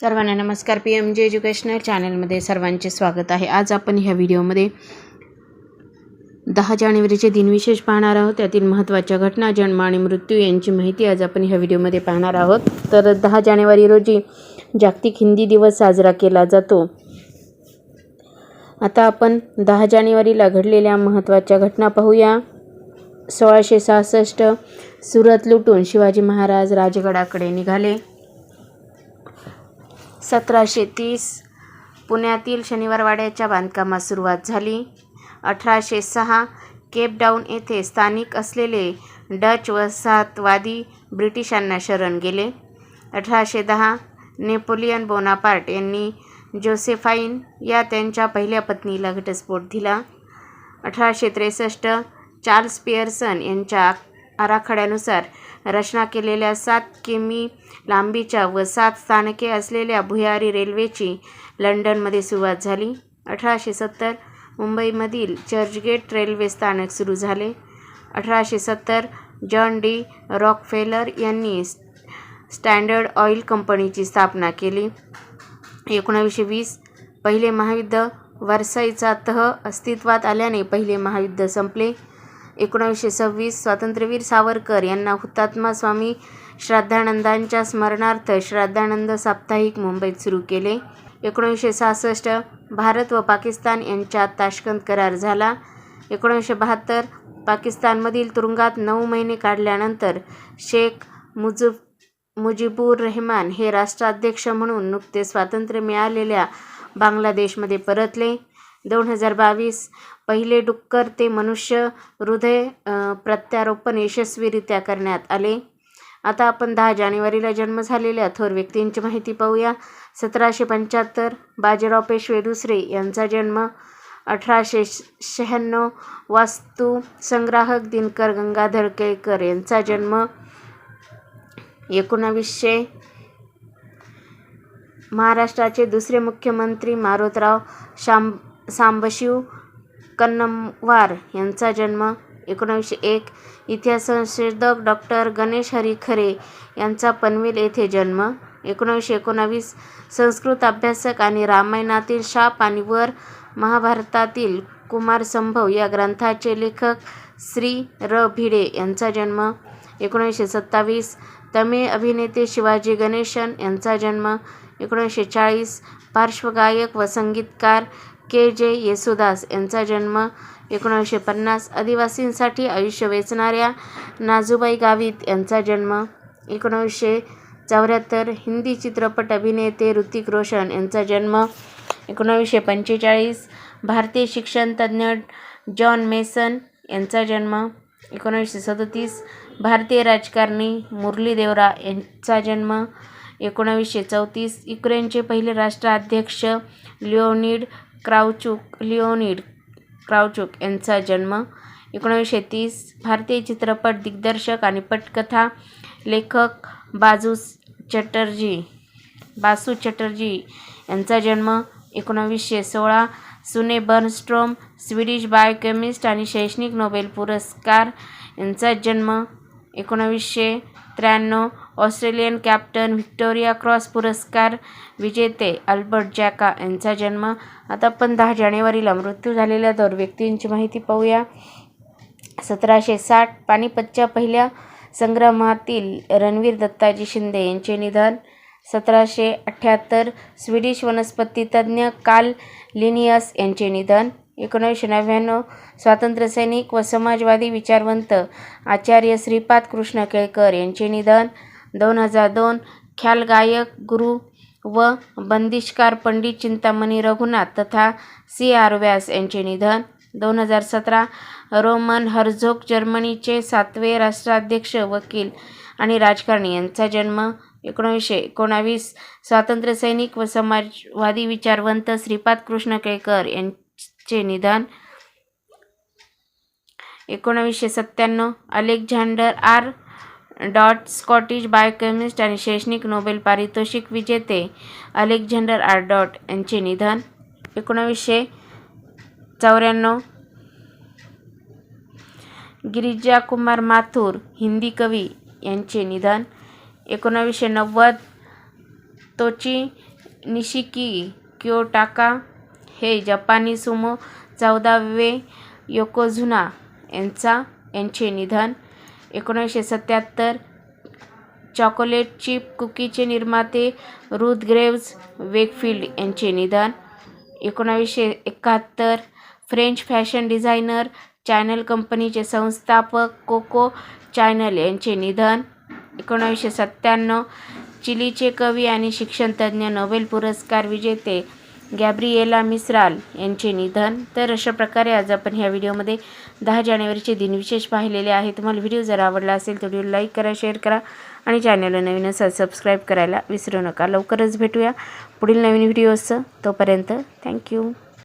सर्वांना नमस्कार. P M जे एज्युकेशनल चॅनलमध्ये सर्वांचे स्वागत आहे. आज आपण ह्या व्हिडिओमध्ये दहा जानेवारीचे दिनविशेष पाहणार आहोत. त्यातील महत्त्वाच्या घटना जन्म आणि मृत्यू यांची माहिती आज आपण ह्या व्हिडिओमध्ये पाहणार आहोत. तर दहा जानेवारी रोजी जागतिक हिंदी दिवस साजरा केला जातो. आता आपण दहा जानेवारीला घडलेल्या महत्त्वाच्या घटना पाहूया. सोळाशे सहासष्ट सुरत लुटून शिवाजी महाराज राजगडाकडे निघाले. सतराशे तीस. पुण्यातील शनिवारवाड्याच्या बांधकामास सुरुवात झाली. अठराशे सहा केप डाऊन येथे स्थानिक असलेले डच वसाहतवादी ब्रिटिशांना शरण गेले. अठराशे दहा नेपोलियन बोनापार्ट यांनी जोसेफाईन या त्यांच्या पहिल्या पत्नीला घटस्फोट दिला. अठराशे त्रेसष्ट चार्ल्स पियर्सन यांच्या आराखड्यानुसार रचना केलेल्या सात किमी लांबीच्या व सात स्थानके असलेल्या भुयारी रेल्वेची लंडनमध्ये सुरुवात झाली. अठराशे सत्तर मुंबईमधील चर्चगेट रेल्वे स्थानक सुरू झाले. अठराशे सत्तर जॉन डी रॉकफेलर यांनी स्टँडर्ड ऑइल कंपनीची स्थापना केली. एकोणावीसशे वीस पहिले महायुद्ध वर्साईचा तह अस्तित्वात आल्याने पहिले महायुद्ध संपले. एकोणावीसशे सव्वीस स्वातंत्र्यवीर सावरकर यांना हुतात्मा स्वामी श्राद्धानंदांच्या स्मरणार्थ श्राद्धानंद साप्ताहिक मुंबईत सुरू केले. एकोणीसशे सहासष्ट भारत व पाकिस्तान यांच्यात ताशकंद करार झाला. एकोणीसशे बहात्तर पाकिस्तानमधील तुरुंगात नऊ महिने काढल्यानंतर शेख मुजुब मुजिबूर रहमान हे राष्ट्राध्यक्ष म्हणून नुकते स्वातंत्र्य मिळालेल्या बांगलादेशमध्ये परतले. दोन हजार बावीस. पहिले डुक्कर ते मनुष्य हृदय प्रत्यारोपण यशस्वीरित्या करण्यात आले. आता आपण दहा जानेवारीला जन्म झालेल्या थोर व्यक्तींची माहिती पाहूया. सतराशे पंच्याहत्तर बाजीराव पेशवे दुसरे यांचा जन्म. अठराशे शहाण्णव वास्तू संग्राहक दिनकर गंगाधर केळकर यांचा जन्म. एकोणावीसशे महाराष्ट्राचे दुसरे मुख्यमंत्री मारोतराव शां सांबशिव कन्नमवार यांचा जन्म एकोणावीसशे एक. इतिहास संशोधक डॉक्टर गणेश हरी खरे यांचा पनवेल येथे जन्म. एकोणीसशे एकोणावीस संस्कृत अभ्यासक आणि रामायणातील शाप आणि वर महाभारतातील कुमारसंभव या ग्रंथाचे लेखक श्री र. भिडे यांचा जन्म. एकोणीसशे सत्तावीस तमिळ अभिनेते शिवाजी गणेशन यांचा जन्म. एकोणीसशे चाळीस पार्श्वगायक व संगीतकार के जे येसुदास यांचा जन्म एकोणीसशे पन्नास आदिवासींसाठी आयुष्य वेचणाऱ्या नाजूबाई गावित यांचा जन्म एकोणीसशे चौऱ्याहत्तर हिंदी चित्रपट अभिनेते ऋतिक रोशन यांचा जन्म एकोणावीसशे पंचेचाळीस भारतीय शिक्षणतज्ज्ञ जॉन मेसन यांचा जन्म एकोणावीसशे सदतीस भारतीय राजकारणी मुरली देवरा यांचा जन्म एकोणावीसशे चौतीस युक्रेनचे पहिले राष्ट्राध्यक्ष लिओनिड क्राउचुक लिओनिड क्राउचुक यांचा जन्म एकोणावीसशे तीस भारतीय चित्रपट दिग्दर्शक आणि पटकथा लेखक बाजू चटर्जी बासू चटर्जी यांचा जन्म एकोणावीसशे सोळा सुने बर्नस्ट्रोम स्वीडिश बायोकेमिस्ट आणि शैक्षणिक नोबेल पुरस्कार यांचा जन्म एकोणावीसशे त्र्याण्णव. ऑस्ट्रेलियन कॅप्टन व्हिक्टोरिया क्रॉस पुरस्कार विजेते अल्बर्ट जॅका यांचा जन्म. आता आपण दहा जानेवारीला मृत्यू झालेल्या दोन व्यक्तींची माहिती पाहूया. सतराशे साठ पानिपतच्या पहिल्या संग्रामातील रणवीर दत्ताजी शिंदे यांचे निधन. सतराशे अठ्ठ्याहत्तर स्वीडिश वनस्पतीतज्ञ काल लिनियस यांचे निधन. एकोणीसशे नव्याण्णव. स्वातंत्र्यसैनिक व समाजवादी विचारवंत आचार्य श्रीपाद कृष्ण केळकर यांचे निधन. दोन हजार दोन ख्याल गायक गुरु व बंदिशकार पंडित चिंतामणी रघुनाथ तथा सी आर व्यास यांचे निधन. दोन हजार सतरा रोमन हर्झोग जर्मनीचे सातवे राष्ट्राध्यक्ष वकील आणि राजकारणी यांचा जन्म. एकोणीसशे एकोणावीस स्वातंत्र्यसैनिक व समाजवादी विचारवंत श्रीपाद कृष्ण केळकर यां चे निधन एकोणावीसशे सत्त्याण्णव. Alexander R. Todd Scottish biochemist आणि शैक्षणिक नोबेल पारितोषिक विजेते. Alexander R. डॉट यांचे निधन. एकोणावीसशे चौऱ्याण्णव. गिरिजा कुमार माथुर हिंदी कवी यांचे निधन. एकोणावीसशे नव्वद. तोची निशिकी क्योटाका. हे जपानी सुमो चौदावे योकोझुना यांचा यांचे निधन एकोणीसशे सत्याहत्तर. चॉकोलेट चिप कुकीचे निर्माते रुथ ग्रेव्ज वेकफील्ड यांचे निधन एकोणावीसशे एकाहत्तर. फ्रेंच फॅशन डिझायनर चॅनल कंपनीचे संस्थापक कोको चॅनल यांचे निधन एकोणावीसशे सत्त्याण्णव. चिलीचे कवी आणि शिक्षणतज्ज्ञ नोबेल पुरस्कार विजेते गॅब्रिएला मिस्राल यांचे निधन. तर अशा प्रकारे आज आपण ह्या व्हिडिओमध्ये दहा जानेवारीचे दिनविशेष पाहिलेले आहे तुम्हाला व्हिडिओ जर आवडला असेल तर व्हिडिओ लाईक करा शेअर करा आणि चॅनलला नवीन असाल सबस्क्राईब करायला विसरू नका. लवकरच भेटूया पुढील नवीन व्हिडिओजचं तोपर्यंत थँक्यू.